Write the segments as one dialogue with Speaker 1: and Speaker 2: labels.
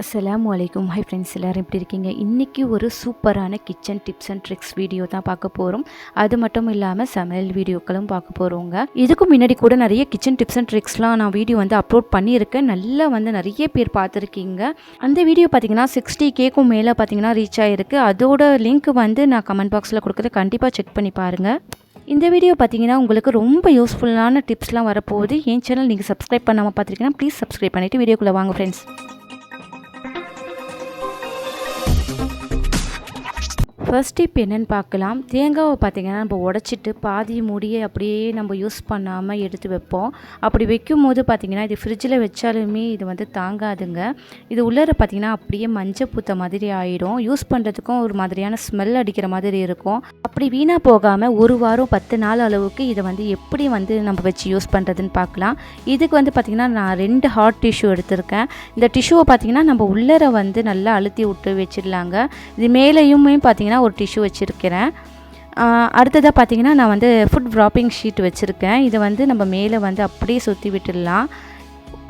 Speaker 1: அஸ்லாம் வலைக்கும் hi friends எல்லோரும் எப்படி இருக்கீங்க? இன்றைக்கி ஒரு சூப்பரான kitchen tips and tricks video தான் பார்க்க போகிறோம் அது மட்டும் இல்லாமல் சமையல் வீடியோக்களும் பார்க்க போகிறோங்க இதுக்கு முன்னாடி கூட நிறைய கிச்சன் டிப்ஸ் அண்ட் ட்ரிக்ஸ்லாம் நான் வீடியோ வந்து அப்லோட் பண்ணியிருக்கேன். நல்லா வந்து நிறைய பேர் பார்த்துருக்கீங்க. அந்த வீடியோ பார்த்தீங்கன்னா சிக்ஸ்டி கேக்கும் மேலே பார்த்தீங்கன்னா ரீச் ஆகிருக்கு அதோட லிங்க் வந்து நான் கமெண்ட் பாக்ஸில் கொடுக்குறது கண்டிப்பாக செக் பண்ணி பாருங்கள் இந்த வீடியோ பார்த்தீங்கன்னா உங்களுக்கு ரொம்ப யூஸ்ஃபுல்லான டிப்ஸ்லாம் வரப்போகுது. என் சேனல் நீங்கள் சப்ஸ்கிரைப் பண்ணாமல் பார்த்துருக்கீங்கன்னா ப்ளீஸ் சப்ஸ்கிரைப் பண்ணிவிட்டு வீடியோக்குள்ளே வாங்க ஃப்ரெண்ட்ஸ் ஃபர்ஸ்ட் டிப் என்னென்னு பார்க்கலாம். தேங்காவை பார்த்திங்கன்னா நம்ம உடச்சிட்டு பாதி மூடியை அப்படியே நம்ம யூஸ் பண்ணாமல் எடுத்து வைப்போம். அப்படி வைக்கும் போது பார்த்தீங்கன்னா இது ஃப்ரிட்ஜில் வச்சாலுமே இது வந்து தாங்காதுங்க. இது உள்ளார பார்த்தீங்கன்னா அப்படியே மஞ்சள் பூத்த மாதிரி ஆகிடும் யூஸ் பண்ணுறதுக்கும் ஒரு மாதிரியான ஸ்மெல் அடிக்கிற மாதிரி இருக்கும். அப்படி வீணாக போகாமல் ஒரு வாரம் பத்து நாள் அளவுக்கு இதை வந்து எப்படி வந்து நம்ம வச்சு யூஸ் பண்ணுறதுன்னு பார்க்கலாம். இதுக்கு வந்து பார்த்திங்கன்னா நான் ரெண்டு ஹாட் டிஷ்யூ எடுத்திருக்கேன். இந்த டிஷ்யூவை பார்த்தீங்கன்னா நம்ம உள்ளர வந்து நல்லா அழுத்தி விட்டு வச்சிடலாங்க. இது மேலேயுமே பார்த்தீங்கன்னா ஒரு டிஷ்யூ வச்சுருக்கிறேன். அடுத்ததாக பார்த்தீங்கன்னா நான் வந்து ஃபுட் வ்ராப்பிங் ஷீட் வச்சுருக்கேன். இதை வந்து நம்ம மேலே வந்து அப்படியே சுற்றி விட்டுடலாம்.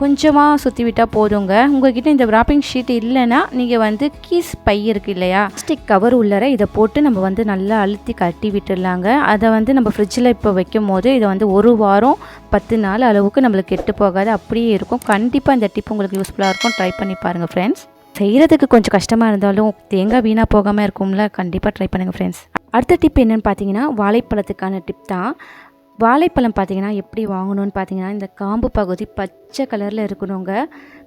Speaker 1: கொஞ்சமாக சுற்றி விட்டால் போதுங்க. உங்ககிட்ட இந்த ராப்பிங் ஷீட் இல்லைன்னா நீங்கள் வந்து கீஸ் பை இருக்குது இல்லையா? ஸ்டிக் கவர் உள்ளர இதை போட்டு நம்ம வந்து நல்லா அழுத்தி கட்டி விட்டுடலாங்க. அதை வந்து நம்ம ஃப்ரிட்ஜில் இப்போ வைக்கும் போது இதை வந்து ஒரு வாரம் பத்து நாள் அளவுக்கு நம்மளுக்கு கெட்டு போகாது. அப்படியே இருக்கும். கண்டிப்பாக இந்த டிப் உங்களுக்கு யூஸ்ஃபுல்லாக இருக்கும். ட்ரை பண்ணி பாருங்கள் ஃப்ரெண்ட்ஸ் செய்கிறதுக்கு கொஞ்சம் கஷ்டமாக இருந்தாலும் தேங்காய் வீணாக போகாமல் இருக்கும்ல கண்டிப்பாக ட்ரை பண்ணுங்கள் ஃப்ரெண்ட்ஸ் அடுத்த டிப் என்னென்னு பார்த்தீங்கன்னா வாழைப்பழத்துக்கான டிப் தான். வாழைப்பழம் பார்த்தீங்கன்னா எப்படி வாங்கணும்னு பார்த்தீங்கன்னா இந்த காம்பு பகுதி பச்சை கலரில் இருக்கணுங்க.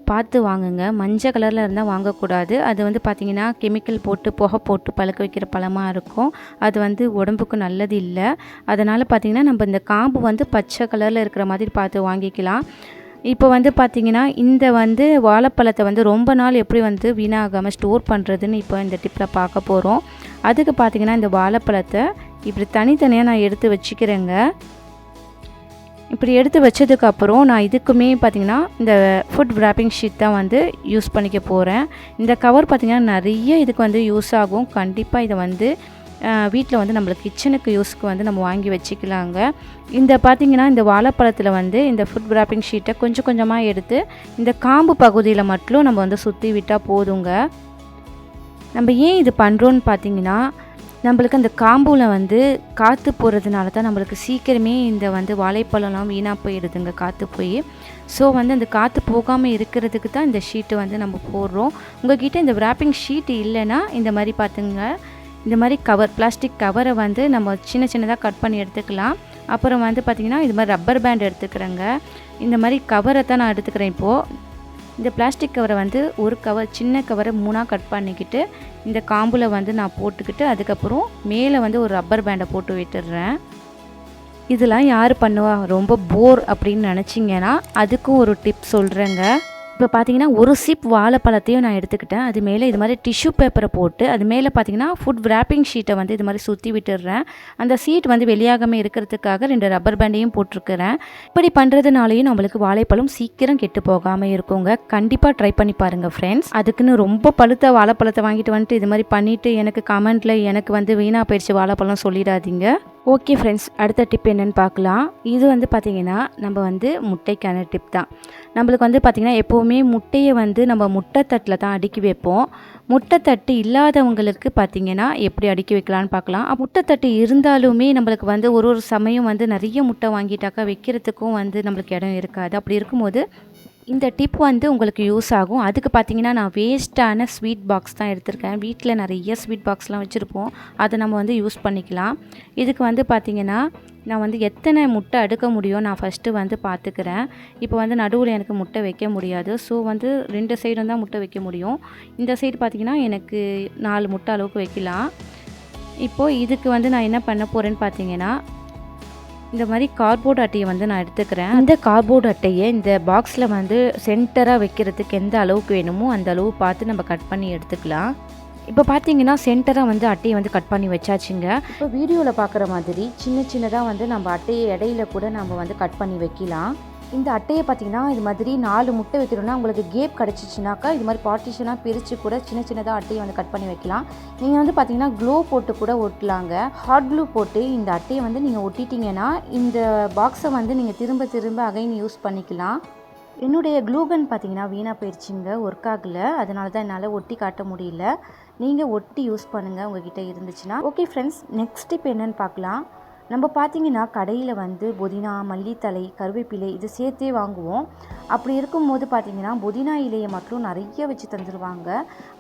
Speaker 1: பார்த்து வாங்குங்க. மஞ்சள் கலரில் இருந்தால் வாங்கக்கூடாது. அது வந்து பார்த்திங்கன்னா கெமிக்கல் போட்டு புகை போட்டு பழுக்க வைக்கிற பழமாக இருக்கும். அது வந்து உடம்புக்கு நல்லது இல்லை. அதனால் பார்த்திங்கன்னா நம்ம இந்த காம்பு வந்து பச்சை கலரில் இருக்கிற மாதிரி பார்த்து வாங்கிக்கலாம். இப்போ வந்து பார்த்திங்கன்னா இந்த வந்து வாழைப்பழத்தை வந்து ரொம்ப நாள் எப்படி வந்து வீணாகாமல் ஸ்டோர் பண்ணுறதுன்னு இப்போ இந்த டிப்பில் பார்க்க போகிறோம் அதுக்கு பார்த்திங்கன்னா இந்த வாழைப்பழத்தை இப்படி தனித்தனியாக நான் எடுத்து வச்சுக்கிறேங்க. இப்படி எடுத்து வச்சதுக்கப்புறம் நான் இதுக்குமே பார்த்திங்கன்னா இந்த ஃபுட் wrapping ஷீட் தான் வந்து யூஸ் பண்ணிக்க போகிறேன் இந்த கவர் பார்த்திங்கன்னா நிறைய இதுக்கு வந்து யூஸ் ஆகும். கண்டிப்பாக இதை வந்து வீட்டில் வந்து நம்மளுக்கு கிச்சனுக்கு யூஸ்க்கு வந்து நம்ம வாங்கி வச்சுக்கலாங்க. இந்த பார்த்திங்கன்னா இந்த வாழைப்பழத்தில் வந்து இந்த ஃபுட் wrapping ஷீட்டை கொஞ்சம் கொஞ்சமாக எடுத்து இந்த காம்பு பகுதியில் மட்டும் நம்ம வந்து சுற்றி விட்டால் போதுங்க. நம்ம ஏன் இது பண்ணுறோன்னு பார்த்தீங்கன்னா நம்மளுக்கு அந்த காம்பூவில் வந்து காற்று போகிறதுனால தான் நம்மளுக்கு சீக்கிரமே இந்த வந்து வாழைப்பழம்லாம் வீணாக போயிடுதுங்க காற்று போய். ஸோ வந்து அந்த காற்று போகாமல் இருக்கிறதுக்கு தான் இந்த ஷீட்டு வந்து நம்ம போடுறோம். உங்ககிட்ட இந்த ராப்பிங் ஷீட் இல்லைன்னா இந்த மாதிரி பார்த்துங்க இந்த மாதிரி கவர் பிளாஸ்டிக் கவரை வந்து நம்ம சின்ன சின்னதாக கட் பண்ணி எடுத்துக்கலாம். அப்புறம் வந்து பார்த்திங்கன்னா இது மாதிரி ரப்பர் பேண்ட் எடுத்துக்கிறேங்க. இந்த மாதிரி கவரை தான் நான் எடுத்துக்கிறேன் இப்போது இந்த பிளாஸ்டிக் கவரை வந்து ஒரு கவர் சின்ன கவரை மூணாக கட் பண்ணிக்கிட்டு இந்த காம்பில் வந்து நான் போட்டுக்கிட்டு அதுக்கப்புறம் மேலே வந்து ஒரு ரப்பர் பேண்டை போட்டு விட்டுடுறேன் இதெல்லாம் யார் பண்ணுவா? ரொம்ப போர் அப்படின்னு நினச்சிங்கன்னா அதுக்கும் ஒரு டிப் சொல்கிறேங்க இப்போ பார்த்தீங்கன்னா ஒரு சிப் வாழைப்பழத்தையும் நான் எடுத்துக்கிட்டேன். அது மேலே இது மாதிரி டிஷ்யூ பேப்பரை போட்டு அது மேலே பார்த்தீங்கன்னா ஃபுட் ரேப்பிங் ஷீட்டை வந்து இது மாதிரி சுற்றி விட்டுடுறேன். அந்த சீட் வந்து வெளியாகாமல் இருக்கிறதுக்காக ரெண்டு ரப்பர் பேண்டையும் போட்டிருக்கிறேன். இப்படி பண்ணுறதுனாலையும் நம்மளுக்கு வாழைப்பழம் சீக்கிரம் கெட்டு போகாமல் இருக்குங்க. கண்டிப்பாக ட்ரை பண்ணி பாருங்கள் ஃப்ரெண்ட்ஸ் அதுக்குன்னு ரொம்ப பழுத்த வாழைப்பழத்தை வாங்கிட்டு வந்துட்டு இது மாதிரி பண்ணிவிட்டு எனக்கு கமெண்ட்டில் எனக்கு வந்து வீணாக போயிடுச்சு வாழைப்பழம் சொல்லிடாதீங்க. ஓகே ஃப்ரெண்ட்ஸ் அடுத்த டிப் என்னென்னு பார்க்கலாம். இது வந்து பார்த்திங்கன்னா நம்ம வந்து முட்டைக்கான டிப் தான். நம்மளுக்கு வந்து பார்த்திங்கன்னா எப்போவுமே முட்டையை வந்து நம்ம முட்டைத்தட்டில் தான் அடுக்கி வைப்போம். முட்டைத்தட்டு இல்லாதவங்களுக்கு பார்த்திங்கன்னா எப்படி அடுக்கி வைக்கலான்னு பார்க்கலாம். முட்டைத்தட்டு இருந்தாலுமே நம்மளுக்கு வந்து ஒரு ஒரு சமயம் வந்து நிறைய முட்டை வாங்கிட்டாக்கா வைக்கிறதுக்கும் வந்து நம்மளுக்கு இடம் இருக்காது. அப்படி இருக்கும்போது இந்த டிப் வந்து உங்களுக்கு யூஸ் ஆகும். அதுக்கு பார்த்தீங்கன்னா நான் வேஸ்ட்டான ஸ்வீட் பாக்ஸ் தான் எடுத்திருக்கேன். வீட்டில் நிறைய ஸ்வீட் பாக்ஸ்லாம் வச்சுருப்போம். அதை நம்ம வந்து யூஸ் பண்ணிக்கலாம். இதுக்கு வந்து பார்த்திங்கன்னா நான் வந்து எத்தனை முட்டை அடுக்க முடியும் நான் ஃபஸ்ட்டு வந்து பார்த்துக்கிறேன் இப்போ வந்து நடுவில் எனக்கு முட்டை வைக்க முடியாது. ஸோ வந்து ரெண்டு சைடும் தான் முட்டை வைக்க முடியும். இந்த சைடு பார்த்திங்கன்னா எனக்கு நாலு முட்டை அளவுக்கு வைக்கலாம். இப்போது இதுக்கு வந்து நான் என்ன பண்ண போகிறேன்னு பார்த்தீங்கன்னா இந்த மாதிரி கார்ட்போர்ட் அட்டையை வந்து நான் எடுத்துக்கிறேன். இந்த கார்ட்போர்ட் அட்டையை இந்த பாக்ஸில் வந்து சென்டராக வைக்கிறதுக்கு எந்த அளவுக்கு வேணுமோ அந்த அளவு பார்த்து நம்ம கட் பண்ணி எடுத்துக்கலாம். இப்போ பார்த்தீங்கன்னா சென்டராக வந்து அட்டையை வந்து கட் பண்ணி வச்சாச்சுங்க. இப்போ வீடியோவில் பார்க்குற மாதிரி சின்ன சின்னதாக வந்து நம்ம அட்டையை இடையில கூட நம்ம வந்து கட் பண்ணி வைக்கலாம். இந்த அட்டையை பார்த்தீங்கன்னா இது மாதிரி நாலு முட்டை வைக்கணும்னா உங்களுக்கு கேப் கிடச்சிச்சினாக்கா இது மாதிரி பார்ட்டிஷனாக பிரித்து கூட சின்ன சின்னதாக அட்டையை வந்து கட் பண்ணி வைக்கலாம். நீங்கள் வந்து பார்த்தீங்கன்னா க்ளோ போட்டு கூட ஒட்டலாங்க. ஹாட் க்ளூ போட்டு இந்த அட்டையை வந்து நீங்கள் ஒட்டிட்டீங்கன்னா இந்த பாக்ஸை வந்து நீங்கள் திரும்ப திரும்ப அகைன் யூஸ் பண்ணிக்கலாம். என்னுடைய க்ளூகன் பார்த்தீங்கன்னா வீணாக போயிடுச்சுங்க ஒர்க் ஆகலை. அதனால தான் என்னால் ஒட்டி காட்ட முடியல. நீங்கள் ஒட்டி யூஸ் பண்ணுங்கள் உங்ககிட்ட இருந்துச்சுன்னா. ஓகே ஃப்ரெண்ட்ஸ் நெக்ஸ்ட் இப்போ என்னென்னு பார்க்கலாம். நம்ம பார்த்தீங்கன்னா கடையில் வந்து புதினா மல்லித்தலை கருவேப்பிலை இது சேர்த்தே வாங்குவோம். அப்படி இருக்கும்போது பார்த்தீங்கன்னா புதினா இலையை மட்டும் நிறைய வச்சு தந்துடுவாங்க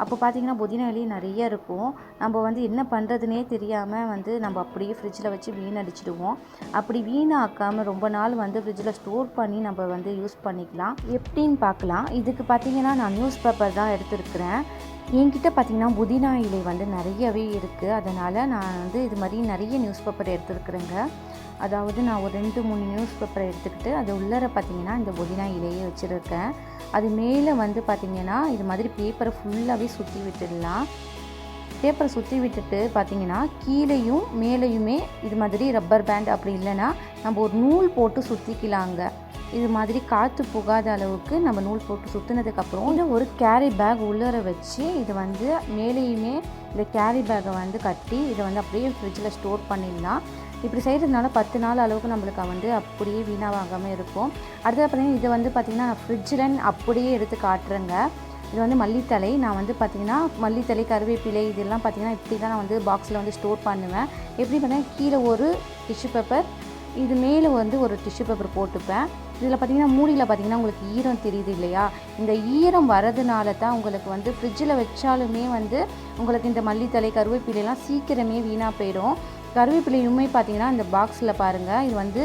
Speaker 1: அப்போ பார்த்தீங்கன்னா புதினா இலையை நிறைய இருக்கும். நம்ம வந்து என்ன பண்ணுறதுனே தெரியாமல் வந்து நம்ம அப்படியே ஃப்ரிட்ஜில் வச்சு வீணடிச்சிடுவோம் அப்படி வீணாக்காமல் ரொம்ப நாள் வந்து ஃப்ரிட்ஜில் ஸ்டோர் பண்ணி நம்ம வந்து யூஸ் பண்ணிக்கலாம். எப்படின்னு பார்க்கலாம். இதுக்கு பார்த்தீங்கன்னா நான் நியூஸ் பேப்பர் தான் எடுத்துருக்கிறேன். என்கிட்ட பார்த்தீங்கன்னா புதினா இலை வந்து நிறையவே இருக்குது அதனால் நான் வந்து இது மாதிரி நிறைய நியூஸ் பேப்பர் எடுத்துருக்குறேங்க. அதாவது நான் ஒரு ரெண்டு மூணு நியூஸ் பேப்பரை எடுத்துக்கிட்டு அது உள்ளர பார்த்தீங்கன்னா இந்த புதினா இலையை வச்சுருக்கேன். அது மேலே வந்து பார்த்திங்கன்னா இது மாதிரி பேப்பரை ஃபுல்லாகவே சுற்றி விட்டுடலாம். பேப்பரை சுற்றி விட்டுட்டு பார்த்தீங்கன்னா கீழேயும் மேலேயுமே இது மாதிரி ரப்பர் பேண்ட் அப்படி இல்லைன்னா நம்ம ஒரு நூல் போட்டு சுற்றிக்கலாங்க இது மாதிரி காற்று புகாத அளவுக்கு நம்ம நூல் போட்டு சுற்றினதுக்கப்புறம் இந்த ஒரு கேரி பேக் உள்ளர வச்சு இது வந்து மேலேயுமே இந்த கேரி பேக்கை வந்து கட்டி இதை வந்து அப்படியே ஃப்ரிட்ஜில் ஸ்டோர் பண்ணிடலாம். இப்படி செய்கிறதுனால பத்து நாள் அளவுக்கு நம்மளுக்கு வந்து அப்படியே வீணாகாமல் இருக்கும். அடுத்தது பார்த்திங்கன்னா இதை வந்து பார்த்திங்கன்னா நான் ஃப்ரிட்ஜில் அப்படியே எடுத்து காட்டுறேங்க. இது வந்து மல்லித்தலை. நான் வந்து பார்த்திங்கன்னா மல்லித்தலை கருவேப்பிலை இதெல்லாம் பார்த்திங்கன்னா இப்படி தான் நான் வந்து பாக்ஸில் வந்து ஸ்டோர் பண்ணுவேன். எப்படி பார்த்தீங்கன்னா கீழே ஒரு டிஷ்யூ பேப்பர் இது மேலே வந்து ஒரு டிஷ்யூ பேப்பர் போட்டுப்பேன். இதில் பார்த்தீங்கன்னா மூடியில் பார்த்தீங்கன்னா உங்களுக்கு ஈரம் தெரியுது இல்லையா? இந்த ஈரம் வரதுனால தான் உங்களுக்கு வந்து ஃப்ரிட்ஜில் வச்சாலுமே வந்து உங்களுக்கு இந்த மல்லித்தலை கருவேப்பிலையெல்லாம் சீக்கிரமே வீணாக போயிடும். கருவேப்பிலையுமே பார்த்தீங்கன்னா இந்த பாக்ஸில் பாருங்கள் இது வந்து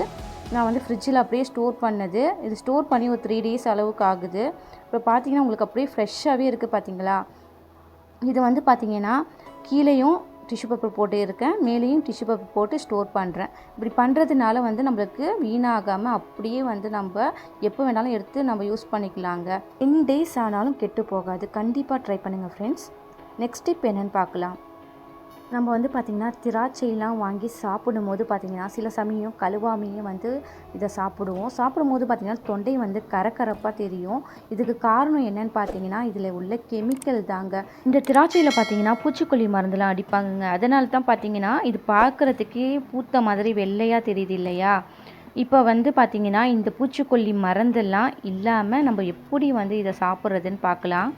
Speaker 1: நான் வந்து ஃப்ரிட்ஜில் அப்படியே ஸ்டோர் பண்ணது. இது ஸ்டோர் பண்ணி ஒரு த்ரீ டேஸ் அளவுக்கு ஆகுது. இப்போ பார்த்தீங்கன்னா உங்களுக்கு அப்படியே ஃப்ரெஷ்ஷாகவே இருக்குது பார்த்தீங்களா? இது வந்து பார்த்தீங்கன்னா கீழேயும் டிஷ்யூ பேப்பர் போட்டு இருக்கேன். மேலேயும் டிஷ்யூ பேப்பர் போட்டு ஸ்டோர் பண்ணுறேன் இப்படி பண்ணுறதுனால வந்து நம்மளுக்கு வீணாகாமல் அப்படியே வந்து நம்ம எப்போ வேணாலும் எடுத்து நம்ம யூஸ் பண்ணிக்கலாங்க. டென் டேஸ் ஆனாலும் கெட்டு போகாது. கண்டிப்பாக ட்ரை பண்ணுங்கள் ஃப்ரெண்ட்ஸ் நெக்ஸ்ட் டிப் என்னென்னு பார்க்கலாம். நம்ம வந்து பார்த்திங்கன்னா திராட்சையெல்லாம் வாங்கி சாப்பிடும்போது பார்த்திங்கன்னா சில சமயம் கழுவாமையே வந்து இதை சாப்பிடுவோம். சாப்பிடும்போது பார்த்திங்கன்னா தொண்டை வந்து கரக்கரப்பாக தெரியும். இதுக்கு காரணம் என்னன்னு பார்த்தீங்கன்னா இதில் உள்ள கெமிக்கல் தாங்க. இந்த திராட்சையில் பார்த்தீங்கன்னா பூச்சிக்கொல்லி மருந்துலாம் அடிப்பாங்கங்க. அதனால தான் பார்த்தீங்கன்னா இது பார்க்குறதுக்கே பூத்த மாதிரி வெள்ளையாக தெரியுது இல்லையா? இப்போ வந்து பார்த்திங்கன்னா இந்த பூச்சிக்கொல்லி மருந்தெல்லாம் இல்லாமல் நம்ம எப்படி வந்து இதை சாப்பிட்றதுன்னு பார்க்கலாம்.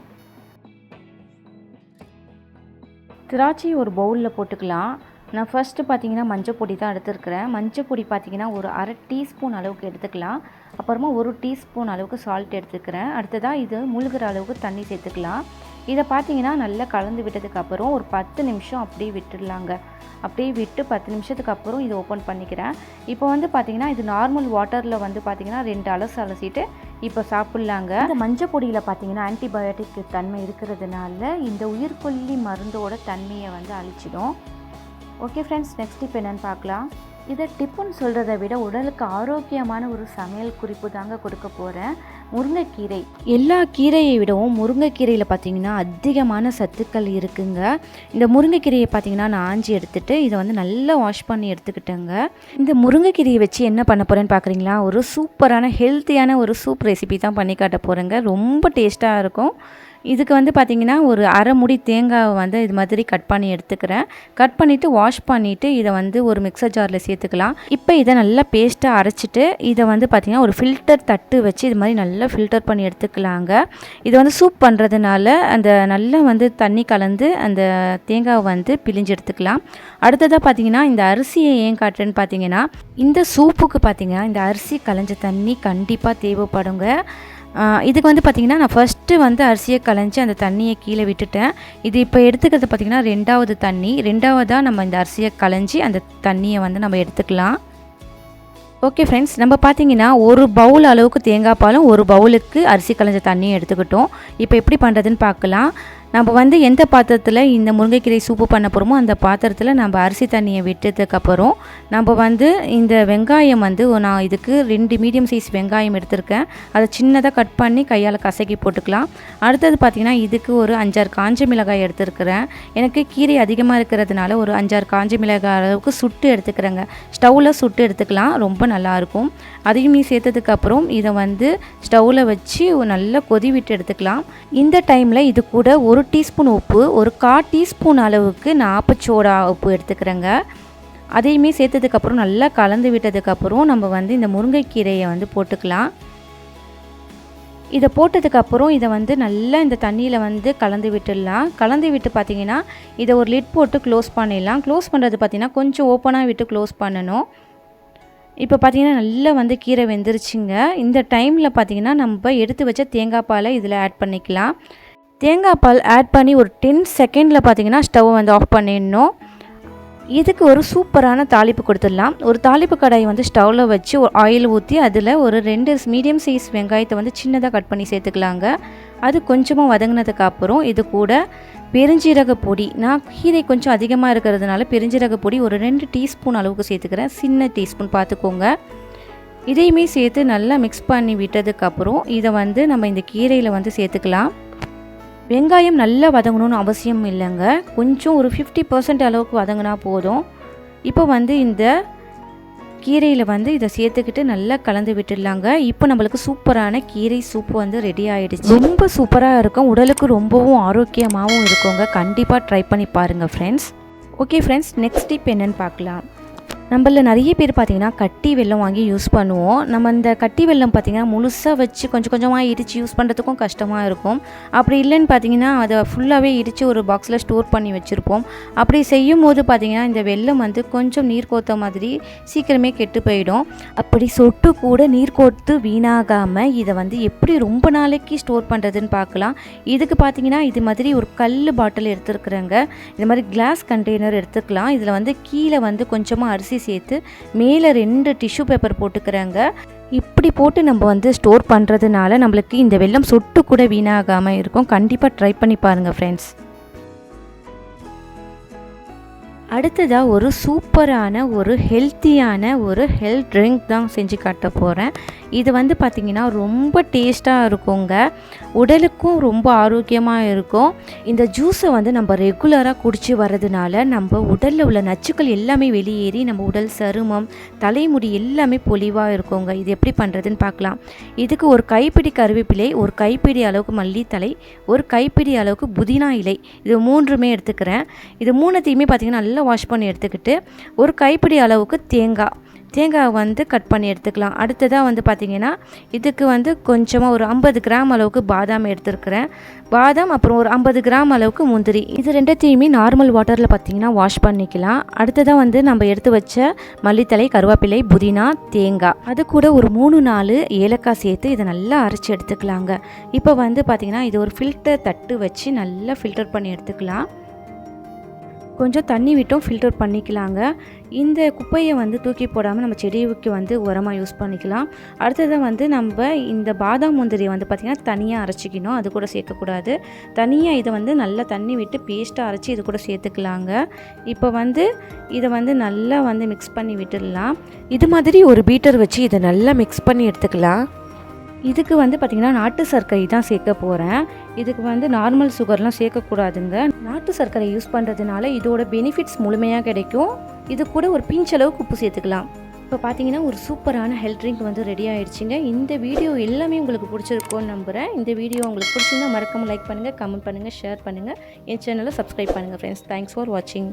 Speaker 1: திராட்சை ஒரு பவுலில் போட்டுக்கலாம். நான் ஃபஸ்ட்டு பார்த்தீங்கன்னா மஞ்சள் பொடி தான் எடுத்துருக்கிறேன். மஞ்சள் பொடி பார்த்தீங்கன்னா ஒரு அரை டீஸ்பூன் அளவுக்கு எடுத்துக்கலாம். அப்புறமா ஒரு டீஸ்பூன் அளவுக்கு சால்ட் எடுத்துக்கிறேன். அடுத்ததாக இது முழுகிற அளவுக்கு தண்ணி சேர்த்துக்கலாம். இதை பார்த்தீங்கன்னா நல்லா கலந்து விட்டதுக்கப்புறம் ஒரு பத்து நிமிஷம் அப்படியே விட்டுடலாங்க. அப்படியே விட்டு பத்து நிமிஷத்துக்கு அப்புறம் இதை ஓப்பன் பண்ணிக்கிறேன். இப்போ வந்து பார்த்திங்கன்னா இது நார்மல் வாட்டரில் வந்து பார்த்திங்கன்னா ரெண்டு அலசு அலசிட்டு இப்போ சாப்பிட்லாங்க. இந்த மஞ்சள் பொடியில் பார்த்தீங்கன்னா ஆன்டிபயோட்டிக் தன்மை இருக்கிறதுனால இந்த உயிர்கொல்லி மருந்தோட தன்மையை வந்து அழிச்சிடும். ஓகே ஃப்ரெண்ட்ஸ் நெக்ஸ்ட் இப்போ என்னென்னு பார்க்கலாம். இதை டிப்புன்னு சொல்கிறத விட உடலுக்கு ஆரோக்கியமான ஒரு சமையல் குறிப்பு தாங்க கொடுக்க போகிறேன் முருங்கைக்கீரை. எல்லா கீரையை விடவும் முருங்கைக்கீரையில் பார்த்தீங்கன்னா அதிகமான சத்துக்கள் இருக்குங்க. இந்த முருங்கைக்கீரையை பார்த்தீங்கன்னா நான் ஆஞ்சி எடுத்துகிட்டு இதை வந்து நல்லா வாஷ் பண்ணி எடுத்துக்கிட்டேங்க. இந்த முருங்கைக்கீரையை வச்சு என்ன பண்ண போகிறேன்னு பார்க்குறீங்களா ஒரு சூப்பரான ஹெல்த்தியான ஒரு சூப் ரெசிபி தான் பண்ணி காட்ட போகிறேங்க ரொம்ப டேஸ்ட்டாக இருக்கும். இதுக்கு வந்து பார்த்திங்கன்னா ஒரு அரை முடி தேங்காவை வந்து இது மாதிரி கட் பண்ணி எடுத்துக்கிறேன். கட் பண்ணிவிட்டு வாஷ் பண்ணிவிட்டு இதை வந்து ஒரு மிக்சர் ஜாரில் சேர்த்துக்கலாம். இப்போ இதை நல்லா பேஸ்ட்டாக அரைச்சிட்டு இதை வந்து பார்த்திங்கன்னா ஒரு ஃபில்டர் தட்டு வச்சு இது மாதிரி நல்லா ஃபில்டர் பண்ணி எடுத்துக்கலாங்க. இது வந்து சூப் பண்ணுறதுனால அந்த நல்லா வந்து தண்ணி கலந்து அந்த தேங்காவை வந்து பிழிஞ்சு எடுத்துக்கலாம். அடுத்ததாக பார்த்திங்கன்னா இந்த அரிசியை ஏன் காட்டுறேன்னு பார்த்தீங்கன்னா இந்த சூப்புக்கு பார்த்தீங்கன்னா இந்த அரிசி கலைஞ்ச தண்ணி கண்டிப்பாக தேவைப்படுங்க. இதுக்கு வந்து பார்த்திங்கன்னா நான் ஃபஸ்ட்டு வந்து அரிசியை கலைஞ்சி அந்த தண்ணியை கீழே விட்டுட்டேன். இது இப்போ எடுத்துக்கிறது பார்த்திங்கன்னா ரெண்டாவது தண்ணி. ரெண்டாவதாக நம்ம இந்த அரிசியை கலைஞ்சி அந்த தண்ணியை வந்து நம்ம எடுத்துக்கலாம். ஓகே ஃப்ரெண்ட்ஸ் நம்ம பார்த்தீங்கன்னா ஒரு பவுல் அளவுக்கு தேங்காய் பாலும் ஒரு பவுலுக்கு அரிசி கலைஞ்ச தண்ணியும் எடுத்துக்கிட்டோம். இப்போ எப்படி பண்ணுறதுன்னு பார்க்கலாம் நம்ம வந்து எந்த பாத்திரத்தில் இந்த முருங்கைக்கீரை சூப்பு பண்ண போகிறோமோ அந்த பாத்திரத்தில் நம்ம அரிசி தண்ணியை விட்டதுக்கப்புறம் நம்ம வந்து இந்த வெங்காயம் வந்து நான் இதுக்கு ரெண்டு மீடியம் சைஸ் வெங்காயம் எடுத்திருக்கேன். அதை சின்னதாக கட் பண்ணி கையால் கசக்கி போட்டுக்கலாம். அடுத்தது பார்த்திங்கன்னா இதுக்கு ஒரு அஞ்சாறு காஞ்ச மிளகாய் எடுத்துருக்கிறேன். எனக்கு கீரை அதிகமாக இருக்கிறதுனால ஒரு அஞ்சாறு காஞ்ச மிளகாய் அளவுக்கு சுட்டு எடுத்துக்கிறேங்க. ஸ்டவ்வில் சுட்டு எடுத்துக்கலாம் ரொம்ப நல்லாயிருக்கும் அதையுமே சேர்த்ததுக்கப்புறம் இதை வந்து ஸ்டவ்வில் வச்சு நல்லா கொதி விட்டு எடுத்துக்கலாம். இந்த டைமில் இது கூட ஒரு ஒரு டீஸ்பூன் உப்பு ஒரு கா டீஸ்பூன் அளவுக்கு நான் ஆப்பச்சோடா உப்பு எடுத்துக்கிறேங்க. அதையுமே சேர்த்ததுக்கப்புறம் நல்லா கலந்து விட்டதுக்கப்புறம் நம்ம வந்து இந்த முருங்கைக்கீரையை வந்து போட்டுக்கலாம். இதை போட்டதுக்கப்புறம் இதை வந்து நல்லா இந்த தண்ணியில் வந்து கலந்து விட்டுடலாம். கலந்து விட்டு பார்த்தீங்கன்னா இதை ஒரு லிட் போட்டு க்ளோஸ் பண்ணிடலாம். க்ளோஸ் பண்ணுறது பார்த்தீங்கன்னா கொஞ்சம் ஓப்பனாக விட்டு க்ளோஸ் பண்ணணும். இப்போ பார்த்திங்கன்னா நல்லா வந்து கீரை வெந்துருச்சுங்க. இந்த டைமில் பார்த்திங்கன்னா நம்ம எடுத்து வச்ச தேங்காய் பாலை இதில் ஆட் பண்ணிக்கலாம். தேங்காய் பால் ஆட் பண்ணி ஒரு டென் செகண்டில் பார்த்தீங்கன்னா ஸ்டவ் வந்து ஆஃப் பண்ணிடணும். இதுக்கு ஒரு சூப்பரான தாளிப்பு கொடுத்துடலாம். ஒரு தாளிப்பு கடாயை வந்து ஸ்டவ்வில் வச்சு ஒரு ஆயில் ஊற்றி அதில் ஒரு ரெண்டு மீடியம் சைஸ் வெங்காயத்தை வந்து சின்னதாக கட் பண்ணி சேர்த்துக்கலாங்க. அது கொஞ்சமாக வதங்கினதுக்கு அப்புறம் இது கூட பெருஞ்சீரக பொடி. நான் கீரை கொஞ்சம் அதிகமாக இருக்கிறதுனால பெருஞ்சீரக பொடி ஒரு ரெண்டு டீஸ்பூன் அளவுக்கு சேர்த்துக்கிறேன். சின்ன டீஸ்பூன் பார்த்துக்கோங்க இதையுமே சேர்த்து நல்லா மிக்ஸ் பண்ணி விட்டதுக்கப்புறம் இதை வந்து நம்ம இந்த கீரையில் வந்து சேர்த்துக்கலாம். வெங்காயம் நல்லா வதங்கணும்னு அவசியம் இல்லைங்க. கொஞ்சம் ஒரு ஃபிஃப்டி பர்சன்ட் அளவுக்கு வதங்கினா போதும். இப்போ வந்து இந்த கீரையில் வந்து இதை சேர்த்துக்கிட்டு நல்லா கலந்து விட்டுடலாங்க. இப்போ நம்மளுக்கு சூப்பரான கீரை சூப்பு வந்து ரெடி ஆகிடுச்சு ரொம்ப சூப்பராக இருக்கும். உடலுக்கு ரொம்பவும் ஆரோக்கியமாகவும் இருக்குங்க. கண்டிப்பாக ட்ரை பண்ணி பாருங்கள் friends okay friends next tip என்னென்னு பார்க்கலாம். நம்மள நிறைய பேர் பார்த்திங்கன்னா கட்டி வெல்லம் வாங்கி யூஸ் பண்ணுவோம். நம்ம இந்த கட்டி வெல்லம் பார்த்திங்கன்னா முழுசாக வச்சு கொஞ்சம் கொஞ்சமாக இடித்து யூஸ் பண்ணுறதுக்கும் கஷ்டமாக இருக்கும். அப்படி இல்லைன்னு பார்த்தீங்கன்னா அதை ஃபுல்லாகவே இடித்து ஒரு பாக்ஸில் ஸ்டோர் பண்ணி வச்சுருப்போம். அப்படி செய்யும் போது பார்த்திங்கன்னா இந்த வெல்லம் வந்து கொஞ்சம் நீர் கோத்த மாதிரி சீக்கிரமே கெட்டு போயிடும். அப்படி சொட்டு கூட நீர் கோத்து வீணாகாமல் இதை வந்து எப்படி ரொம்ப நாளைக்கு ஸ்டோர் பண்ணுறதுன்னு பார்க்கலாம். இதுக்கு பார்த்தீங்கன்னா இது மாதிரி ஒரு கல் பாட்டில் எடுத்துருக்குறேங்க. இது மாதிரி கிளாஸ் கண்டெய்னர் எடுத்துக்கலாம். இதில் வந்து கீழே வந்து கொஞ்சமாக அரிசி சேர்த்து மேலே ரெண்டு டிஷ்யூ பேப்பர் போட்டுக்கிறாங்க. இப்படி போட்டு நம்ம வந்து ஸ்டோர் பண்ணுறதுனால நம்மளுக்கு இந்த வெள்ளம் சொட்டு கூட வீணாகாமல் இருக்கும். கண்டிப்பாக ட்ரை பண்ணி பாருங்கள் ஃப்ரெண்ட்ஸ் அடுத்ததாக ஒரு சூப்பரான ஒரு ஹெல்த்தியான ஒரு ஹெல்த் ட்ரிங்க் தான் செஞ்சு காட்ட போகிறேன் இது வந்து பார்த்திங்கன்னா ரொம்ப டேஸ்ட்டாக இருக்குங்க. உடலுக்கும் ரொம்ப ஆரோக்கியமாக இருக்கும். இந்த ஜூஸை வந்து நம்ம ரெகுலராக குடித்து வர்றதுனால நம்ம உடலில் உள்ள நச்சுக்கள் எல்லாமே வெளியேறி நம்ம உடல் சருமம் தலைமுடி எல்லாமே பொலிவாக இருக்குங்க. இது எப்படி பண்ணுறதுன்னு பார்க்கலாம் இதுக்கு ஒரு கைப்பிடி கருவேப்பிலை ஒரு கைப்பிடி அளவுக்கு மல்லித்தலை ஒரு கைப்பிடி அளவுக்கு புதினா இலை. இது மூன்றுமே எடுத்துக்கிறேன். இது மூணுத்தையுமே பார்த்திங்கன்னா நல்லா வாஷ் பண்ணி எடுத்துக்கிட்டு ஒரு கைப்பிடி அளவுக்கு தேங்காய். தேங்காய் வந்து கட் பண்ணி எடுத்துக்கலாம். அடுத்ததாக வந்து பார்த்திங்கன்னா இதுக்கு வந்து கொஞ்சமாக ஒரு ஐம்பது கிராம் அளவுக்கு பாதாம் எடுத்துருக்கிறேன். பாதாம் அப்புறம் ஒரு ஐம்பது கிராம் அளவுக்கு முந்திரி. இது ரெண்டத்தையுமே நார்மல் வாட்டரில் பார்த்திங்கன்னா வாஷ் பண்ணிக்கலாம். அடுத்ததாக வந்து நம்ம எடுத்து வச்ச மல்லித்தலை கருவேப்பிலை புதினா தேங்காய். அது கூட ஒரு மூணு நாலு ஏலக்காய் சேர்த்து இதை நல்லா அரைச்சி எடுத்துக்கலாங்க. இப்போ வந்து பார்த்திங்கன்னா இது ஒரு ஃபில்டர் தட்டு வச்சு நல்லா ஃபில்டர் பண்ணி எடுத்துக்கலாம். கொஞ்சம் தண்ணி விட்டும் ஃபில்டர் பண்ணிக்கலாங்க. இந்த குப்பையை வந்து தூக்கி போடாமல் நம்ம செடிக்கு வந்து உரமாக யூஸ் பண்ணிக்கலாம். அடுத்ததாக வந்து நம்ம இந்த பாதாம் முந்திரியை வந்து பார்த்திங்கன்னா தனியாக அரைச்சிக்கணும். அது கூட சேர்க்கக்கூடாது. தனியாக இதை வந்து நல்லா தண்ணி விட்டு பேஸ்ட்டாக அரைச்சி இது கூட சேர்த்துக்கலாங்க. இப்போ வந்து இதை வந்து நல்லா வந்து மிக்ஸ் பண்ணி விட்டுடலாம். இது மாதிரி ஒரு பீட்டர் வச்சு இதை நல்லா மிக்ஸ் பண்ணி எடுத்துக்கலாம். இதுக்கு வந்து பார்த்திங்கன்னா நாட்டு சர்க்கரை தான் சேர்க்க போகிறேன் இதுக்கு வந்து நார்மல் சுகர்லாம் சேர்க்கக்கூடாதுங்க. நாட்டு சர்க்கரை யூஸ் பண்ணுறதுனால இதோட பெனிஃபிட்ஸ் முழுமையாக கிடைக்கும். இது கூட ஒரு பிஞ்ச் அளவுக்கு உப்பு சேர்த்துக்கலாம். இப்போ பார்த்தீங்கன்னா ஒரு சூப்பரான ஹெல்த் ட்ரிங்க் வந்து ரெடி ஆயிடுச்சுங்க. இந்த வீடியோ எல்லாமே உங்களுக்கு பிடிச்சிருக்கும்னு நம்புகிறேன் இந்த வீடியோ உங்களுக்கு பிடிச்சிருந்தா மறக்காமல் லைக் பண்ணுங்கள் கமெண்ட் பண்ணுங்கள் ஷேர் பண்ணுங்கள் என் சேனலை சப்ஸ்கிரைப் பண்ணுங்கள் ஃப்ரெண்ட்ஸ் தேங்க்ஸ் ஃபார் வாட்சிங்